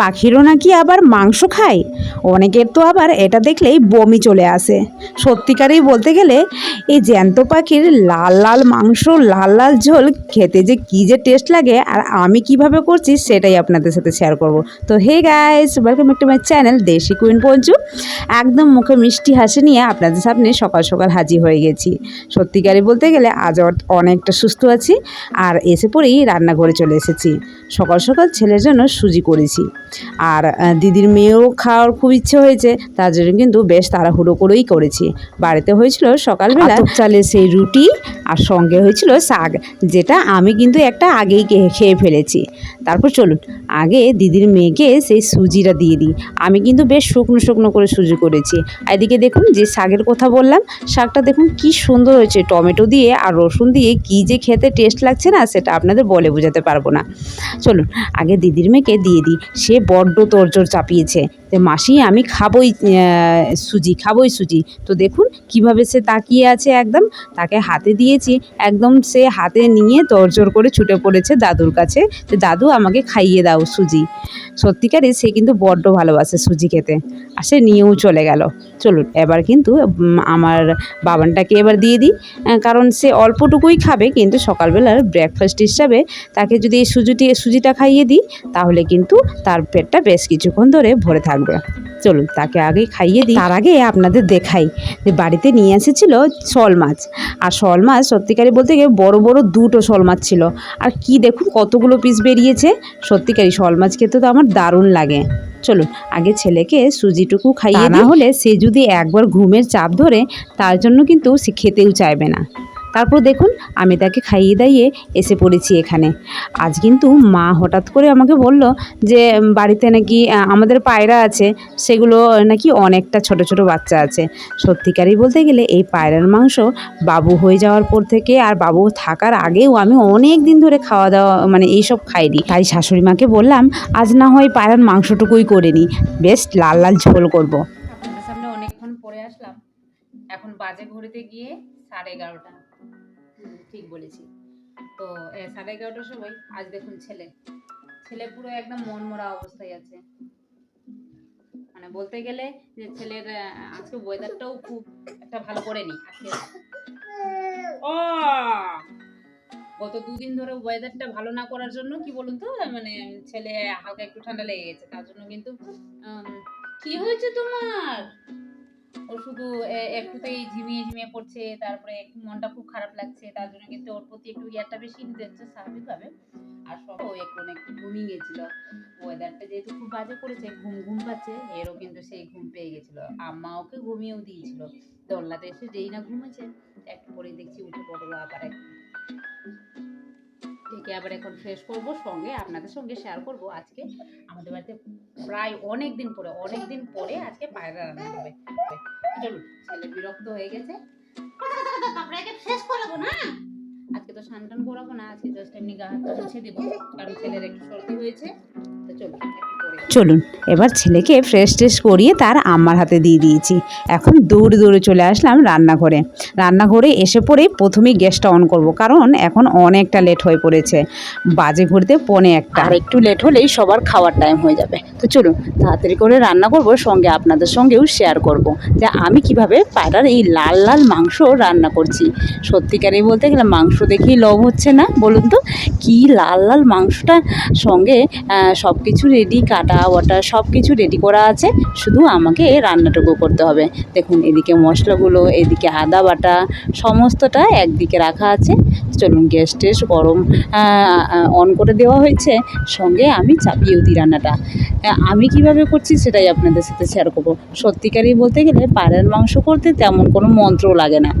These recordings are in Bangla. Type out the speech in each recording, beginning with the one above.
পাখিরও নাকি আবার মাংস খায়? অনেকের তো আবার এটা দেখলেই বমি চলে আসে। সত্যিকারেই বলতে গেলে এই জ্যান্ত পাখির লাল লাল মাংস, লাল লাল ঝোল খেতে যে কী যে টেস্ট লাগে আর আমি কীভাবে করছি সেটাই আপনাদের সাথে শেয়ার করব। তো hey guys welcome to my channel Desi Queen Panchu একদম মুখে মিষ্টি হাসি নিয়ে আপনাদের সামনে সকাল সকাল হাজির হয়ে গেছি। সত্যিকারই বলতে গেলে আজ অনেকটা সুস্থ আছি আর এসে পরেই রান্নাঘরে চলে এসেছি। সকাল সকাল ছেলের জন্য সুজি করেছি। আর দিদির মেয়েও খাওয়ার খুব ইচ্ছে হয়েছে, তার জন্য কিন্তু বেশ তাড়াহুড়ো করেই করেছি। বাড়িতে হয়েছিল সকালবেলা চালে সেই রুটি আর সঙ্গে হয়েছিল শাক, যেটা আমি কিন্তু একটা আগেই খেয়ে ফেলেছি। তারপর চলুন, আগে দিদির মেয়েকে সেই সুজিটা দিয়ে দিই। আমি কিন্তু বেশ শুকনো শুকনো করে সুজি করেছি। এদিকে দেখুন যে শাকের কথা বললাম, শাকটা দেখুন কি সুন্দর হয়েছে। টমেটো দিয়ে আর রসুন দিয়ে কি যে খেতে টেস্ট লাগছে না, সেটা আপনাদের বলে বোঝাতে পারব না। চলুন, আগে দিদির মেয়েকে দিয়ে দিই। সে বড্ড তোরজোর চাপিয়েছে। তো মাসি, আমি খাবই সুজি খাবই সুজি। তো দেখুন কীভাবে সে তাকিয়ে আছে একদম। তাকে হাতে দিয়েছি। একদম সে হাতে নিয়ে তোরজোর করে ছুটে পড়েছে দাদুর কাছে। তো দাদু আমাকে খাইয়ে দাও সুজি। সত্যিকারে সে কিন্তু বড্ড ভালোবাসে সুজি খেতে। আর সে নিয়েও চলে গেল। চলুন, এবার কিন্তু আমার বাবানটাকে এবার দিয়ে দিই। কারণ সে অল্পটুকুই খাবে, কিন্তু সকালবেলার ব্রেকফাস্ট হিসাবে তাকে যদি এই সুজিটি, সুজিটা খাইয়ে দিই, তাহলে কিন্তু তার পেটটা বেশ কিছুক্ষণ ধরে ভরে থাকবে। চলুন তাকে আগে খাইয়ে দিই। তার আগে আপনাদের দেখাই যে বাড়িতে নিয়ে এসেছিল শল মাছ। আর শল মাছ সত্যিকারই বলতে গিয়ে বড় বড় দুটো শল মাছ ছিল। আর কি দেখুন কতগুলো পিস বেরিয়েছে। সত্যিকারই শল মাছ খেতে তো আমার দারুণ লাগে। চলুন আগে ছেলেকে সুজিটুকু খাইয়ে না হলে সে যদি একবার ঘুমের চাপ ধরে তার জন্য কিন্তু সে খেতেও চাইবে না। তারপর দেখুন, আমি তাকে খাইয়ে দাইয়ে এসে পড়েছি এখানে। আজ কিন্তু মা হঠাৎ করে আমাকে বলল যে, বাড়িতে নাকি আমাদের পায়রা আছে, সেগুলো নাকি অনেকটা ছোট ছোট বাচ্চা আছে। সত্যিকারই বলতে গেলে এই পায়রার মাংস বাবু হয়ে যাওয়ার পর থেকে আর বাবু থাকার আগেও আমি অনেক দিন ধরে খাওয়া দাওয়া মানে এইসব খাইনি। তাই শাশুড়ি মাকে বললাম, আজ না হয় পায়রার মাংসটুকুই করে নিই বেশ লাল লাল ঝোল করব। সামনে অনেকক্ষণ পরে আসলাম। এখন বাজে ঘড়িতে গিয়ে সাড়ে এগারোটা। ঠিক বলেছি। তো সাড়ে এগারোটার সময় আজ দেখুন ছেলে। ছেলে পুরো একদম মন মরা অবস্থায় আছে। মানে বলতে গেলে যে ছেলের আজকে ওয়েদারটাও খুব একটা ভালো করেনি। আজকে ও গত দুদিন ধরে ওয়েদারটা ভালো না করার জন্য কি বলুন তো? মানে ছেলে হালকা একটু ঠান্ডা লেগে গেছে। তার জন্য কিন্তু কি হয়েছে তোমার? ও শুধু একটুতেই ঝিমিয়ে ঝিমিয়ে পড়ছে, তারপরে মনটা খুব খারাপ লাগছে, তার জন্য কিন্তু ওর প্রতি একটু ইয়ারটা বেশি দিচ্ছে স্বাভাবিকভাবে। আর সব ও একটু না একটু ঘুমিয়ে গেছিল। ওয়েদারটা যেহেতু খুব বাজে করেছে ঘুম ঘুম পাচ্ছে, এরও কিন্তু সেই ঘুম পেয়ে গেছিল। আম্মা ওকে ঘুমিয়েও দিয়েছিল। দোলনাতে এসে যেই না ঘুমেছে, একটু পরেই দেখছি উঠে পড়ল আবার এক ডেকে আবার এখন ফ্রেশ করব সঙ্গে আপনাদের সঙ্গে শেয়ার করব। আজকে আমাদের বাড়িতে প্রায় অনেক দিন পরে অনেক দিন পরে আজকে পায়রা রান্না হবে। চলুন ছেলে বিরক্ত হয়ে গেছে। ফ্রেশ করাবো না? আজকে তো সান টান করাবো না আজকে জাস্ট এমনি গা হাত মুছে দেবো কারণ ছেলের একটু সর্দি হয়েছে। তো চলুন চলুন, এবার ছেলেকে ফ্রেশ ট্রেশ করিয়ে তার আম্মার হাতে দিয়ে দিয়েছি। এখন দৌড়ে দূরে চলে আসলাম রান্নাঘরে। রান্নাঘরে এসে পরেই প্রথমেই গ্যাসটা অন করব, কারণ এখন অনেকটা লেট হয়ে পড়েছে। বাজে ঘুরতে পনে একটা। আর একটু লেট হলেই সবার খাওয়ার টাইম হয়ে যাবে। তো চলুন, তাড়াতাড়ি করে রান্না করব, সঙ্গে আপনাদের সঙ্গেও শেয়ার করব যে আমি কীভাবে পায়রার এই লাল লাল মাংস রান্না করছি। সত্যিকারই বলতে গেলে মাংস দেখেই লভ হচ্ছে না, বলুন তো? কি লাল লাল মাংসটা সঙ্গে সব কিছু রেডি কাটা ওয়াটা সব কিছু রেডি করা আছে। শুধু আমাকে এই রান্নাটুকু করতে হবে। দেখুন, এদিকে মশলাগুলো, এদিকে আদা বাটা, সমস্তটা একদিকে রাখা আছে। চলুন, গ্যাস টেস গরম অন করে দেওয়া হয়েছে। সঙ্গে আমি চাপিয়েও দিই রান্নাটা। আমি কীভাবে করছি সেটাই আপনাদের সাথে শেয়ার করব। সত্যিকারই বলতে গেলে পায়রার মাংস করতে তেমন কোনো মন্ত্র লাগে না।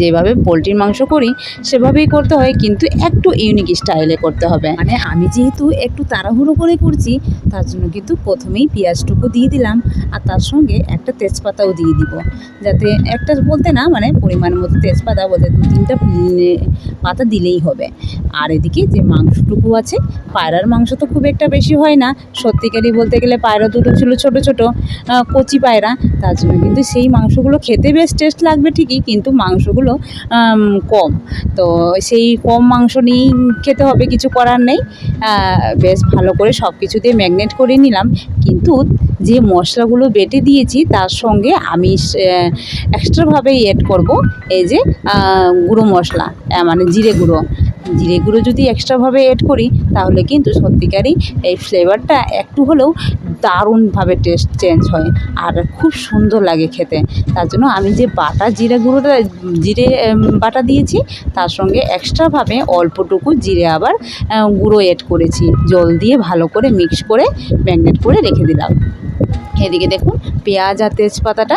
যেভাবে পোলট্রির মাংস করি, সেভাবেই করতে হয়, কিন্তু একটু ইউনিক স্টাইলে করতে হবে। মানে আমি যেহেতু একটু তাড়াহুড়ো করে করছি, তার জন্য কিন্তু প্রথমেই পেঁয়াজটুকু দিয়ে দিলাম, আর তার সঙ্গে একটা তেজপাতাও দিয়ে দিব। যাতে একটা বলতে না মানে পরিমাণ মতো তেজপাতা বলতে দু তিনটা পাতা দিলেই হবে। আর এদিকে যে মাংসটুকু আছে, পায়রার মাংস তো খুব একটা বেশি হয় না, সত্যিকারই বলতে গেলে পায়রা দুটো ছিল ছোট ছোট কচি পায়রা, তার জন্য কিন্তু সেই মাংসগুলো খেতে বেশ টেস্ট লাগবে ঠিকই, কিন্তু মাংসগুলো মাংসগুলো কম। তো সেই কম মাংস নিয়েই খেতে হবে, কিছু করার নেই। বেশ ভালো করে সব কিছু দিয়ে ম্যাগনেট করে নিলাম। কিন্তু যে মশলাগুলো বেটে দিয়েছি, তার সঙ্গে আমি এক্সট্রাভাবে এড করব। এই যে গুঁড়ো মশলা মানে জিরে গুঁড়ো। জিরে গুঁড়ো যদি এক্সট্রাভাবে এড করি, তাহলে কিন্তু সত্যিকারই এই ফ্লেভারটা একটু হলেও দারুণভাবে টেস্ট চেঞ্জ হয় আর খুব সুন্দর লাগে খেতে। তার জন্য আমি যে বাটা জিরে গুঁড়োটা, জিরে বাটা দিয়েছি, তার সঙ্গে এক্সট্রাভাবে অল্পটুকু জিরে আবার গুঁড়ো এড করেছি। জল দিয়ে ভালো করে মিক্স করে ম্যাগনেট করে রেখে দিলাম। এদিকে দেখুন, পেঁয়াজ আর তেজপাতাটা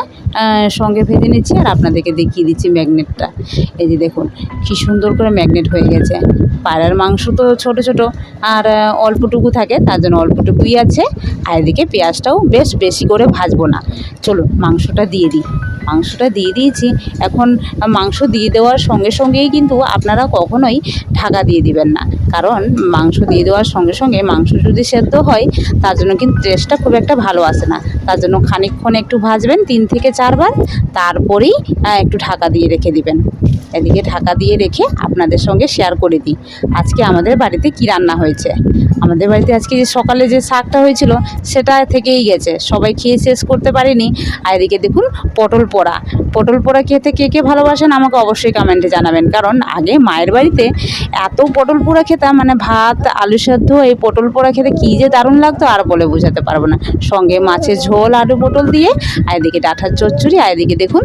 সঙ্গে ভেজে নিচ্ছি আর আপনাদেরকে দেখিয়ে দিচ্ছি ম্যাগনেটটা। এই যে দেখুন, কী সুন্দর করে ম্যাগনেট হয়ে গেছে। পায়রার মাংস তো ছোট ছোট, আর অল্পটুকু থাকে, তার জন্য অল্পটুকুই আছে। আর এদিকে পেঁয়াজটাও বেশ বেশি করে ভাজবো না। চলুন, মাংসটা দিয়ে দিই। মাংসটা দিয়ে দিয়েছি। এখন মাংস দিয়ে দেওয়ার সঙ্গে সঙ্গেই কিন্তু আপনারা কখনোই ঢাকা দিয়ে দিবেন না। কারণ মাংস দিয়ে দেওয়ার সঙ্গে সঙ্গে মাংস যদি সেদ্ধ হয়, তার জন্য কিন্তু টেস্টটা খুব একটা ভালো আসে না। তার জন্য খানিকক্ষণ একটু ভাজবেন, তিন থেকে চারবার। তারপরেই একটু ঢাকা দিয়ে রেখে দিবেন। এদিকে ঢাকা দিয়ে রেখে আপনাদের সঙ্গে শেয়ার করে দিই। আজকে আমাদের বাড়িতে কি রান্না হয়েছে? আমাদের বাড়িতে আজকে যে সকালে যে শাকটা হয়েছিল, সেটা থেকেই গেছে। সবাই খেয়ে শেষ করতে পারেনি। আর এদিকে দেখুন, পটল পোড়া। পটল পোড়া খেতে কে কে ভালোবাসেন আমাকে অবশ্যই কমেন্টে জানাবেন। কারণ আগে মায়ের বাড়িতে এত পটল পোড়া খেতাম মানে ভাত, আলু সেদ্ধ, এই পটল পোড়া খেতে কী যে দারুণ লাগতো, আর বলে বোঝাতে পারব না। সঙ্গে মাছের ঝোল, আলু পটল দিয়ে, আর এদিকে ডাঁঠার চচ্চড়ি, আর এদিকে দেখুন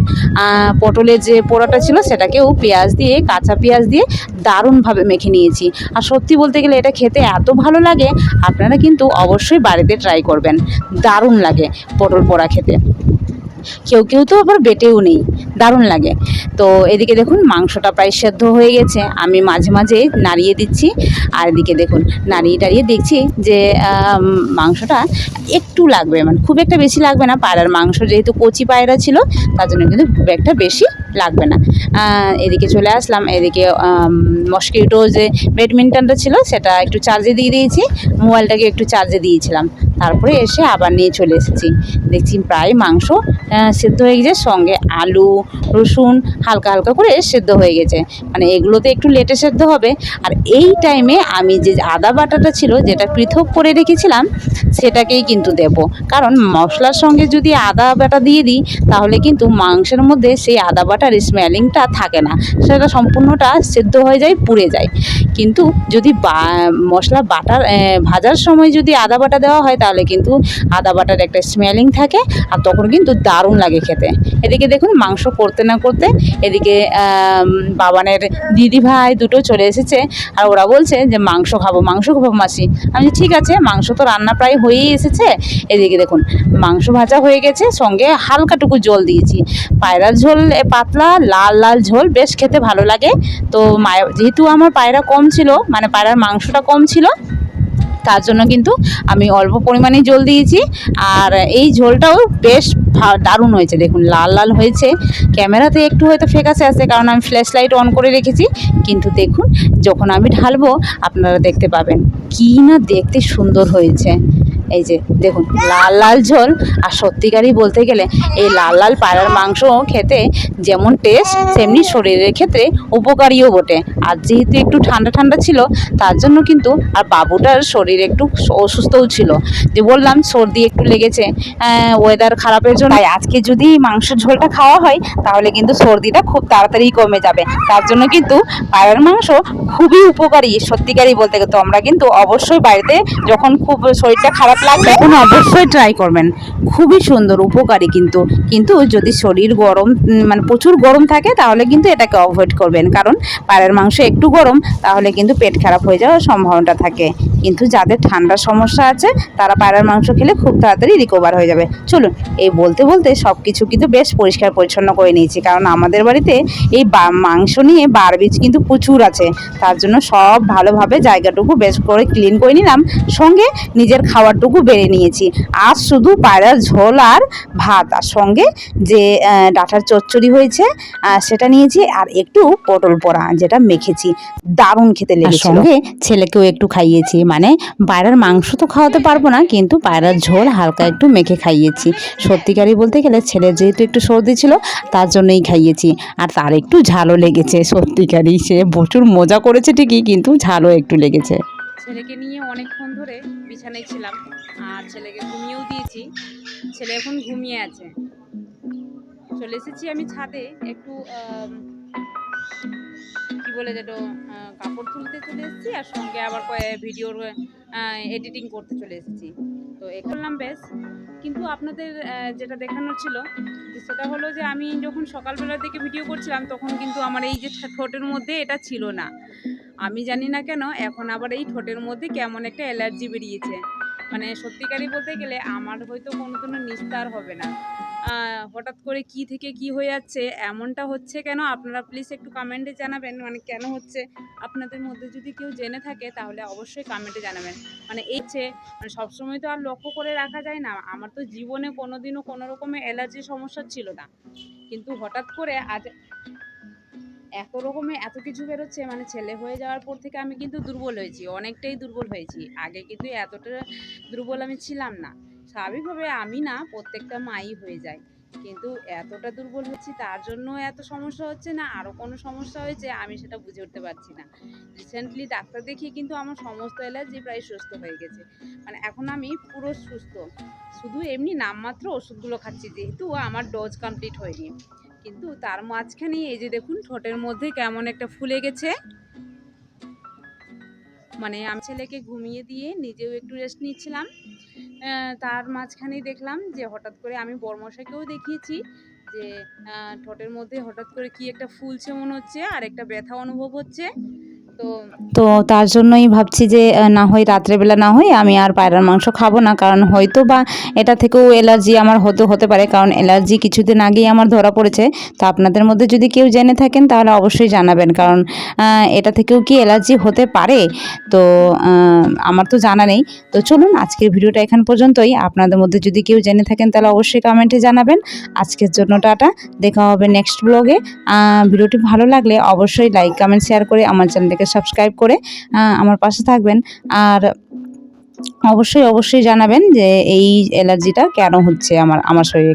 পটলের যে পোড়াটা ছিল, সেটাকেও পেঁয়াজ দিয়ে, কাঁচা পেঁয়াজ দিয়ে দারুণভাবে মেখে নিয়েছি। আর সত্যি বলতে গেলে এটা খেতে এত ভালো লাগে আপনারা কিন্তু অবশ্যই বাড়িতে ট্রাই করবেন। দারুণ লাগে পটল পোড়া খেতে। কেউ কেউ তো আবার বেটেও নেই, দারুণ লাগে। তো এদিকে দেখুন মাংসটা প্রায় সেদ্ধ হয়ে গেছে, আমি মাঝে মাঝে নাড়িয়ে দিচ্ছি, আর এদিকে দেখুন নাড়িয়ে টাড়িয়ে দেখছি যে মাংসটা একটু লাগবে মানে খুব একটা বেশি লাগবে না পায়রার মাংস যেহেতু কচি পায়রা ছিল, তার জন্য কিন্তু খুব একটা বেশি লাগবে না। এদিকে চলে আসলাম, এদিকে মস্কিটো যে ব্যাডমিন্টনটা ছিল, সেটা একটু চার্জে দিয়ে দিয়েছি, মোবাইলটাকে একটু চার্জে দিয়েছিলাম। তারপরে এসে আবার নিয়ে চলে এসেছি। দেখছি প্রায় মাংস সেদ্ধ হয়ে গেছে, সঙ্গে আলু, রসুন, হালকা হালকা করে সেদ্ধ হয়ে গেছে। মানে এগুলোতে একটু লেটে সেদ্ধ হবে। আর এই টাইমে আমি যে আদা বাটাটা ছিল, যেটা পৃথক করে রেখেছিলাম, সেটাকেই কিন্তু দেব। কারণ মশলার সঙ্গে যদি আদা বাটা দিয়ে দিই, তাহলে কিন্তু মাংসের মধ্যে সেই আদা বাটার স্মেলিংটা থাকে না। সেটা সম্পূর্ণটা সেদ্ধ হয়ে যায়, পুড়ে যায়। কিন্তু যদি মশলা বাটার ভাজার সময় যদি আদা বাটা দেওয়া হয় তাহলে কিন্তু আদা বাটার একটা স্মেলিং থাকে আর তখন কিন্তু দারুণ লাগে খেতে। এদিকে দেখুন মাংস করতে না করতে এদিকে বাবানের দিদি ভাই দুটো চলে এসেছে আর ওরা বলছে যে, মাংস খাব মাংস খাব মাসি। আমি ঠিক আছে, মাংস তো রান্না প্রায় হয়েই এসেছে। এদিকে দেখুন মাংস ভাজা হয়ে গেছে, সঙ্গে হালকাটুকু জল দিয়েছি। পায়রার ঝোল পাতলা, লাল লাল ঝোল, বেশ খেতে ভালো লাগে। তো মায়ের যেহেতু আমার পায়রা কম ছিল মানে পায়রার মাংসটা কম ছিল তার জন্য কিন্তু আমি অল্প পরিমাণে জল দিয়েছি। আর এই ঝোলটাও বেশ দারুণ হয়েছে। দেখুন, লাল লাল হয়েছে। ক্যামেরাতে একটু হয়তো ফেকাসে আসে কারণ আমি ফ্ল্যাশ লাইট অন করে রেখেছি। কিন্তু দেখুন, যখন আমি ঢালবো, আপনারা দেখতে পাবেন। কী না দেখতে সুন্দর হয়েছে। এই যে, দেখুন, লাল লাল ঝোল, আর সত্যিকারই বলতে গেলে এই লাল লাল পায়রার মাংস খেতে যেমন টেস্ট তেমনি শরীরের ক্ষেত্রে উপকারীও বটে। আর যেহেতু একটু ঠান্ডা ঠান্ডা ছিল, তার জন্য কিন্তু আর বাবুটার শরীর একটু অসুস্থও ছিল। যে বললাম, সর্দি একটু লেগেছে ওয়েদার খারাপের জন্য। আজকে যদি মাংসের ঝোলটা খাওয়া হয়, তাহলে কিন্তু সর্দিটা খুব তাড়াতাড়ি কমে যাবে। তার জন্য কিন্তু পায়রার মাংস খুবই উপকারী, সত্যিকারই বলতে গেলে। তো আমরা কিন্তু অবশ্যই বাড়িতে যখন খুব শরীরটা খারাপ লাগবে তখন অবশ্যই ট্রাই করবেন। খুবই সুন্দর, উপকারী কিন্তু। কিন্তু যদি শরীর গরম মানে প্রচুর গরম থাকে, তাহলে কিন্তু এটাকে অ্যাভয়েড করবেন। কারণ পায়ের মাংস একটু গরম, তাহলে কিন্তু পেট খারাপ হয়ে যাওয়ার সম্ভাবনাটা থাকে। কিন্তু যাদের ঠান্ডার সমস্যা আছে, তারা পায়রার মাংস খেলে খুব তাড়াতাড়ি রিকভার হয়ে যাবে। চলুন, এই বলতে বলতে সব কিছু কিন্তু বেশ পরিষ্কার পরিচ্ছন্ন করে নিয়েছি। কারণ আমাদের বাড়িতে এই মাংস নিয়ে বারবিজ কিন্তু প্রচুর আছে। তার জন্য সব ভালোভাবে জায়গাটুকু বেশ করে ক্লিন করে নিলাম। সঙ্গে নিজের খাবারটুকু ওটুকু বেড়ে নিয়েছি। আর শুধু পায়রার ঝোল আর ভাত। আর সঙ্গে যে ডাঁটার চচ্চড়ি হয়েছে সেটা নিয়েছি আর একটু পটল পোড়া যেটা মেখেছি। দারুণ খেতে লেগেছিল। সঙ্গে ছেলেকেও একটু খাইয়েছি। মানে পায়রার মাংস তো খাওয়াতে পারব না কিন্তু পায়রার ঝোল হালকা একটু মেখে খাইয়েছি। সত্যিকারই বলতে গেলে ছেলের যেহেতু একটু সর্দি ছিল তার জন্যই খাইয়েছি। আর তার একটু ঝালও লেগেছে সত্যিকারই। সে প্রচুর মজা করেছে ঠিকই কিন্তু ঝালও একটু লেগেছে। ছেলেকে নিয়ে অনেকক্ষণ ধরে বিছানায় ছিলাম, আর ছেলেকে ঘুমিয়েও দিয়েছি। ছেলে এখন ঘুমিয়ে আছে। চলে এসেছি আমি ছাদে একটু কি বলে যেন কাপড় তুলতে চলে এসেছি, আর সঙ্গে আবার ভিডিওর এডিটিং করতে চলে এসেছি। তো এ করলাম বেশ কিন্তু আপনাদের যেটা দেখানোর ছিল, সেটা হলো যে আমি যখন সকালবেলার দিকে ভিডিও করছিলাম, তখন কিন্তু আমার এই যে ঠোঁটের মধ্যে এটা ছিল না। আমি জানি না কেন, এখন আবার এই ঠোঁটের মধ্যে কেমন একটা অ্যালার্জি বেরিয়েছে। মানে সত্যিকারই বলতে গেলে আমার হয়তো কোনো কোনো নিস্তার হবে না। হঠাৎ করে কি থেকে কি হয়ে যাচ্ছে, এমনটা হচ্ছে কেন? আপনারা প্লিজ একটু কমেন্টে জানাবেন। মানে কেন হচ্ছে? আপনাদের মধ্যে যদি কেউ জেনে থাকে, তাহলে অবশ্যই কমেন্টে জানাবেন। মানে এই যে মানে সবসময় তো আর লক্ষ্য করে রাখা যায় না। আমার তো জীবনে কোনোদিনও কোনো রকমের অ্যালার্জির সমস্যা ছিল না। কিন্তু হঠাৎ করে আজ এত রকমের এত কিছু বেরোচ্ছে মানে ছেলে হয়ে যাওয়ার পর থেকে আমি কিন্তু দুর্বল হয়েছি, অনেকটাই দুর্বল হয়েছি। আগে কিন্তু এতটা দুর্বল আমি ছিলাম না। স্বাভাবিকভাবে আমি না প্রত্যেকটা মাই হয়ে যায় কিন্তু এতটা দুর্বল হচ্ছি তার জন্য এত সমস্যা হচ্ছে না আরও কোনো সমস্যা হয়েছে আমি সেটা বুঝে উঠতে পারছি না। রিসেন্টলি ডাক্তার দেখিয়ে কিন্তু আমার সমস্ত অ্যালার্জি প্রায় সুস্থ হয়ে গেছে। মানে এখন আমি পুরো সুস্থ। শুধু এমনি নামমাত্র ওষুধগুলো খাচ্ছি, যেহেতু আমার ডোজ কমপ্লিট হয়নি। কিন্তু তার মাঝখানে এই যে দেখুন, ঠোঁটের মধ্যে কেমন একটা ফুলে গেছে। মানে আমি ছেলেকে ঘুমিয়ে দিয়ে নিজেও একটু রেস্ট নিচ্ছিলাম। তার মাঝখানেই দেখলাম যে হঠাৎ করে আমি বর্মশাকেও দেখিয়েছি যে ঠোঁটের মধ্যে হঠাৎ করে কি একটা ফুলছে মনে হচ্ছে, আর একটা ব্যথা অনুভব হচ্ছে। তো তার জন্যই ভাবছি যে না হয় রাত্রেবেলা না হয় আমি আর পায়রার মাংস খাব না। কারণ হয়তো বা এটা থেকেও অ্যালার্জি আমার হতে হতে পারে। কারণ অ্যালার্জি কিছুদিন আগেই আমার ধরা পড়েছে। তো আপনাদের মধ্যে যদি কেউ জেনে থাকেন, তাহলে অবশ্যই জানাবেন। কারণ এটা থেকেও কি অ্যালার্জি হতে পারে? তো আমার তো জানা নেই। তো চলুন, আজকের ভিডিওটা এখান পর্যন্তই। আপনাদের মধ্যে যদি কেউ জেনে থাকেন, তাহলে অবশ্যই কমেন্টে জানাবেন। আজকের জন্য টাটা। দেখা হবে নেক্সট ব্লগে। ভিডিওটি ভালো লাগলে অবশ্যই লাইক, কমেন্ট, শেয়ার করে আমার চ্যানেলটাকে সাবস্ক্রাইব করে আমার পাশে থাকবেন। আর অবশ্যই অবশ্যই জানাবেন যে এই অ্যালার্জিটা কেন হচ্ছে আমার আমার শরীরে